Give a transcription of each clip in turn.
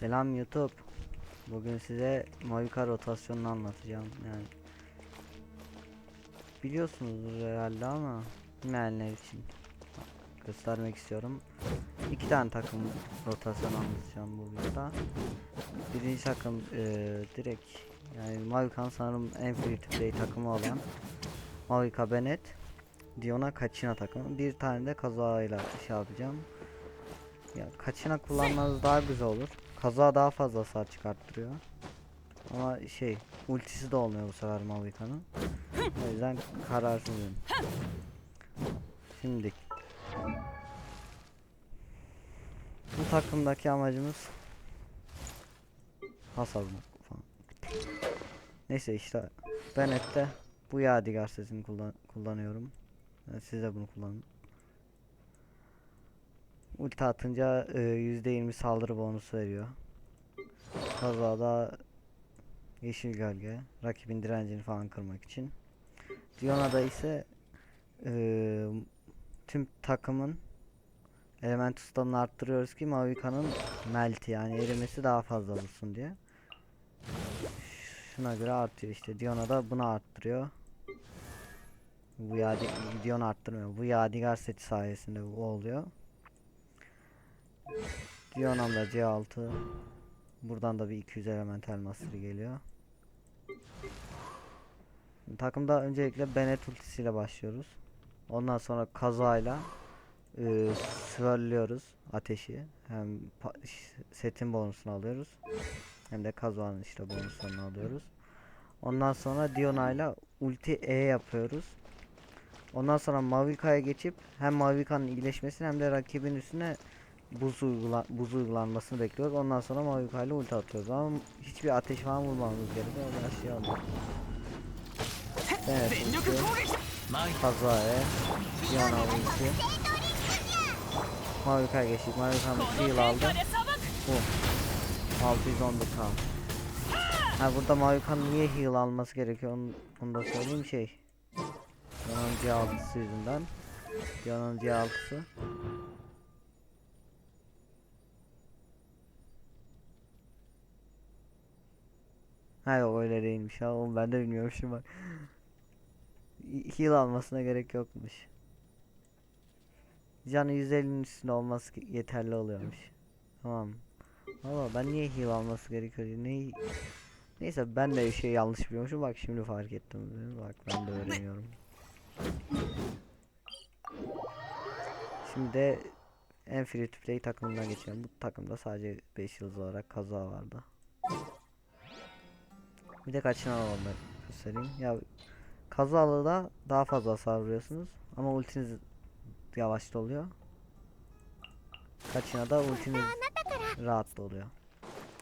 Selam YouTube. Bugün size Mavica rotasyonunu anlatacağım. Yani biliyorsunuzdur herhalde ama bilmeyenler için göstermek istiyorum. İki tane takım rotasyonu anlatacağım bu videoda. Birinci takım eee, direkt yani Mavica'nın sanırım en free takımı olan Mavica Bennett, Diona Kachina takımı. Bir tane de kazayla şey yapacağım. Ya kaçına kullanmanız daha güzel olur. Kaza daha fazla hasar çıkarttırıyor. Ama şey ultisi de olmuyor bu sefer Mavica'nın. O yüzden kararsızım. Şimdi bu takımdaki amacımız hasar vurmak falan. Neyse işte Bennett'te bu yadigar sesini kullan kullanıyorum. Yani siz de bunu kullanın. Ulti atınca e, %20 saldırı bonusu veriyor. Kazada yeşil gölge, rakibin direncini falan kırmak için. Diona'da ise e, tüm takımın element tutanını arttırıyoruz ki Mavica'nın melti yani erimesi daha fazla olsun diye. Şuna göre artıyor işte. Diona da bunu arttırıyor. Bu yadi Diona arttırmıyor. Bu yadigar seti sayesinde bu oluyor. Diona'mda C6 Buradan da bir 200 element elmasları geliyor. Takımda öncelikle Bennett ultisiyle başlıyoruz. Ondan sonra kazayla e, swirlıyoruz ateşi. Hem setin bonusunu alıyoruz. Hem de kazanın işte bonuslarını alıyoruz. Ondan sonra Diona'yla ulti E yapıyoruz. Ondan sonra Mavica'ya geçip hem Mavica'nın iyileşmesini hem de rakibin üstüne buz, uygula buz uygulanmasını bekliyoruz. Ondan sonra Mavica ile ulti atıyoruz ama hiçbir ateş falan vurmamamız gerekiyor. O başlayalım. Evet, ulti. Kazaya, Diana ulti. Mavica'ya geçtik. Mavica'nın heal aldı. Bu. 611k. Ha burada Mavica'nın niye heal alması gerekiyor onu, onu da söyleyeyim şey. Diana'nın C6'sı yüzünden. Diana'nın C6'sı. Ha yok öyle değilmiş ha oğlum ben de bilmiyormuşum bak. Heal almasına gerek yokmuş. Canı 150'nin üstünde olması yeterli oluyormuş. Tamam. Ama ben niye heal alması gerekiyor ne Neyse ben de bir şey yanlış biliyormuşum bak şimdi fark ettim. Bak ben de öğreniyorum. Şimdi en free to play takımına geçelim. Bu takımda sadece 5 yıldız olarak kaza vardı. Bir de kaçına alalım göstereyim. Ya kazalı da daha fazla hasar vuruyorsunuz ama ultiniz yavaş oluyor. Kaçına da ultiniz rahat oluyor.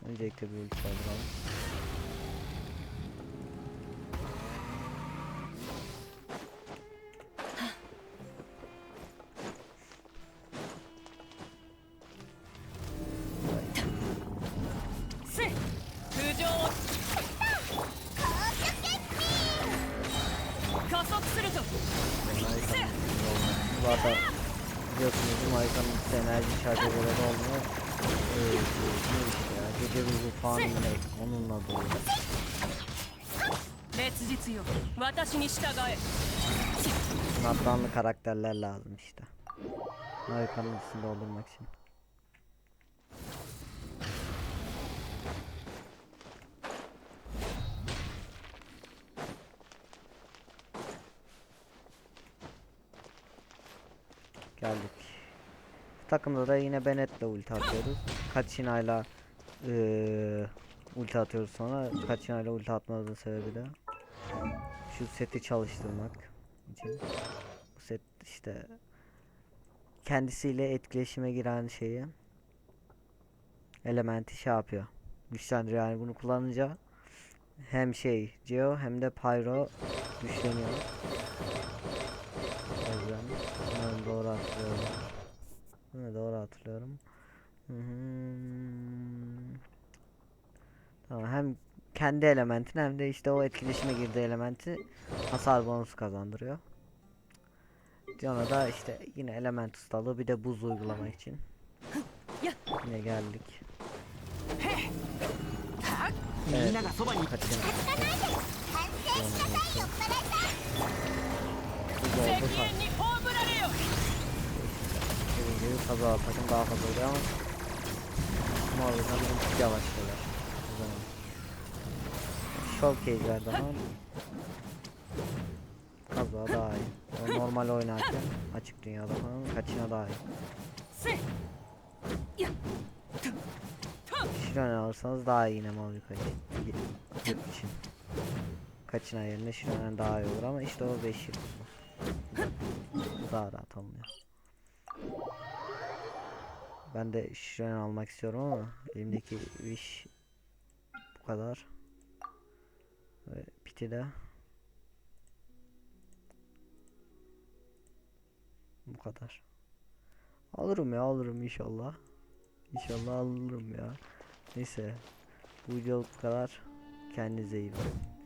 Öncelikle bir ulti saldıralım. Bu arada biliyorsunuz bu Mayıs'ın enerji şarjı göre olmuyor. Ee, ne işte ya gece ruhu falan yine onunla dolu. 烈日よ私に従え Natlanlı karakterler lazım işte. Mayıs'ın üstünde doldurmak için. Geldik. Takımda da yine Bennett'le ulti atıyoruz. Kaçina'yla eee ulti atıyoruz sonra. Kaçina'yla ulti atmamızın sebebi de şu seti çalıştırmak için. Bu set işte kendisiyle etkileşime giren şeyi elementi şey yapıyor. Güçlendiriyor yani bunu kullanınca hem şey Geo hem de Pyro güçleniyor. hatırlıyorum. Tamam hem kendi elementin hem de işte o etkileşime girdiği elementi hasar bonusu kazandırıyor. Can'a da işte yine element ustalığı bir de buz uygulamak için. Yine geldik. Evet. Kaçın. Buz oldu fazla takım daha fazla oluyor ama Umarım bizim yavaş şeyler. O zaman Çok keyif verdi ama Kaza daha iyi. O normal oynarken açık dünyada falan kaçına daha iyi. Şiron alırsanız daha iyi yine mavi kaçın için. Kaçına yerine Şiron'en daha iyi olur ama işte o 5 yıl daha rahat alınıyor ben de Şiron almak istiyorum ama elimdeki iş bu kadar. Ve piti de bu kadar. Alırım ya alırım inşallah. İnşallah alırım ya. Neyse. Bu videoluk bu kadar. Kendinize iyi bakın.